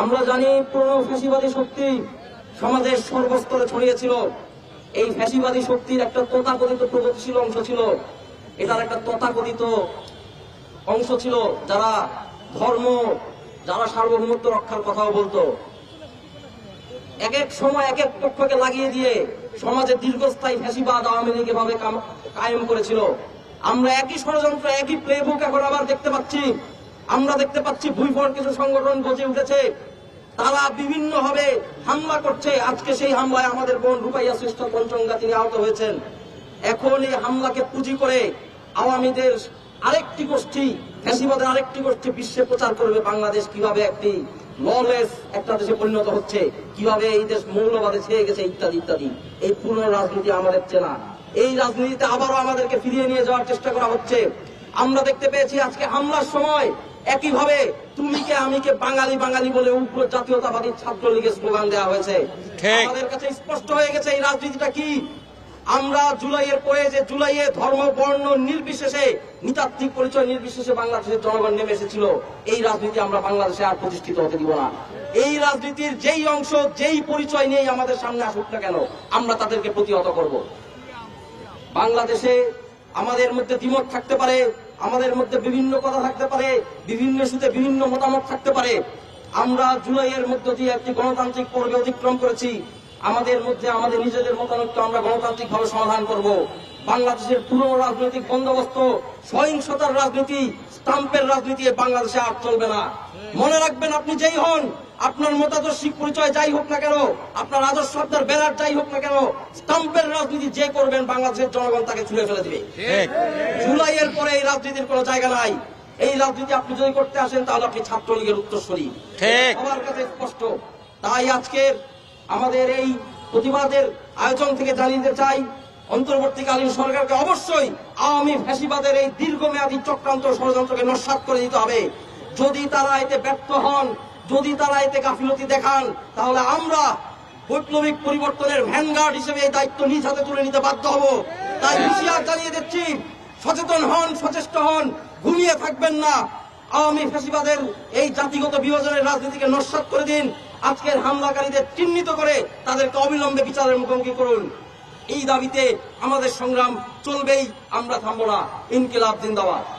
আমরা জানি পুরনো ফ্যাসিবাদী শক্তি সমাজের সর্বস্তরে ছড়িয়েছিল। এই ফ্যাসিবাদী শক্তির একটা তথাকথিত প্রগতিশীল অংশ ছিল। এটার একটা তথাকথিত অংশ ছিল যারা ধর্ম, যারা সার্বভৌমত্ব রক্ষার কথাও বলতো। এক এক সময় এক এক পক্ষকে লাগিয়ে দিয়ে সমাজে দীর্ঘস্থায়ী ফ্যাসিবাদ আওয়ামী লীগ এভাবে কায়েম করেছিল। আমরা একই ষড়যন্ত্র, একই প্লেবুক এখন আবার দেখতে পাচ্ছি। আমরা দেখতে পাচ্ছি ভুইফর কিছু সংগঠন গজে উঠেছে। তারা বিভিন্ন ভাবে হামলা করছে। আজকে সেই হামলায় আমাদের বোন রূপাইয়া শ্রেষ্ঠ পঞ্চঙ্গা তিনি আহত হয়েছেন। এখন এই হামলাকে পুঁজি করে আওয়ামীদের আরেকটি গোষ্ঠী, ফ্যাসিবাদের আরেকটি গোষ্ঠী বিশ্বে প্রচার করবে বাংলাদেশ। কীভাবে একটি ললেস একটা দেশে পরিণত হচ্ছে, কীভাবে এই দেশ মৌলবাদে ছেয়ে গেছে, ইত্যাদি ইত্যাদি। এই পুরনো রাজনীতি আমাদের চেনা। এই রাজনীতিতে আবারও আমাদেরকে ফিরিয়ে নিয়ে যাওয়ার চেষ্টা করা হচ্ছে। আমরা দেখতে পেয়েছি আজকে হামলার সময় একইভাবে তুমি কে আমি কে বাঙালি বাঙালি বলে উগ্র জাতীয়তাবাদী ছাত্রলীগের স্লোগান দেওয়া হয়েছে। আমাদের কাছে স্পষ্ট হয়ে গেছে এই রাজনীতিটা কি? আমরা জুলাইয়ের পরে যে জুলাইয়ে ধর্ম বর্ণ নির্বিশেষে নৃতাত্ত্বিক পরিচয় নির্বিশেষে বাংলাদেশের জনগণ নেমে এসেছিল এই রাজনীতি আমরা বাংলাদেশে আর প্রতিষ্ঠিত হতে দিব না। এই রাজনীতির যেই অংশ যেই পরিচয় নিয়েই আমাদের সামনে আসুক না কেন আমরা তাদেরকে প্রতিহত করব। বাংলাদেশে আমাদের মধ্যে দ্বিমত থাকতে পারে আমাদের মধ্যে বিভিন্ন কথা থাকতে পারে, বিভিন্ন ইস্যুতে বিভিন্ন মতামত থাকতে পারে। আমরা জুলাইয়ের মধ্য দিয়ে একটি গণতান্ত্রিক পর্বে অতিক্রম করেছি। আমাদের মধ্যে আমাদের নিজেদের মতামতকে আমরা গণতান্ত্রিক ভাবে সমাধান করব। বাংলাদেশের পুরো রাজনৈতিক বন্দোবস্ত, সহিংসতার রাজনীতি, স্টাম্পের রাজনীতি বাংলাদেশে আর চলবে না। মনে রাখবেন আপনি যেই হন আপনার মতাদর্শিক পরিচয় যাই হোক না কেন আপনার আদর্শ আপনার ব্যানার যাই হোক না কেন স্টাম্পের রাজনীতি যে করবেন বাংলাদেশের জনগণ তাকে ছুড়ে ফেলে দিবে। ঠিক। জুলাইয়ের পরে এই রাজনীতির কোনো জায়গা নাই। এই রাজনীতি আপনি যদি করতে আসেন তাহলে আপনি ছাত্রলীগের উত্তরসূরি। ঠিক। সবার কাছে স্পষ্ট। তাই আজকের আমাদের এই প্রতিবাদের আয়োজন থেকে জানিয়ে চাই অন্তর্বর্তীকালীন সরকারকে অবশ্যই আওয়ামী ফ্যাসিবাদের এই দীর্ঘমেয়াদী চক্রান্ত ষড়যন্ত্রকে নস্বাত করে দিতে হবে। যদি তারা এতে ব্যর্থ হন যদি তারা এতে গাফিলতি দেখান, তাহলে আমরা বৈপ্লবিক পরিবর্তনের ভ্যানগার্ড হিসেবে এই দায়িত্ব নিজ হাতে তুলে নিতে বাধ্য হব। তাই হুঁশিয়ার জানিয়ে দিচ্ছি, সচেতন হন, সচেষ্ট হন, ঘুমিয়ে থাকবেন না। আওয়ামী ফ্যাসিবাদের এই জাতিগত বিভাজনের রাজনীতিকে নস্বাত করে দিন। আজকের হামলাকারীদের চিহ্নিত করে তাদেরকে অবিলম্বে বিচারের মুখোমুখি করুন। এই দাবিতে আমাদের সংগ্রাম চলবেই, আমরা থামবো না। ইনকিলাব জিন্দাবাদ।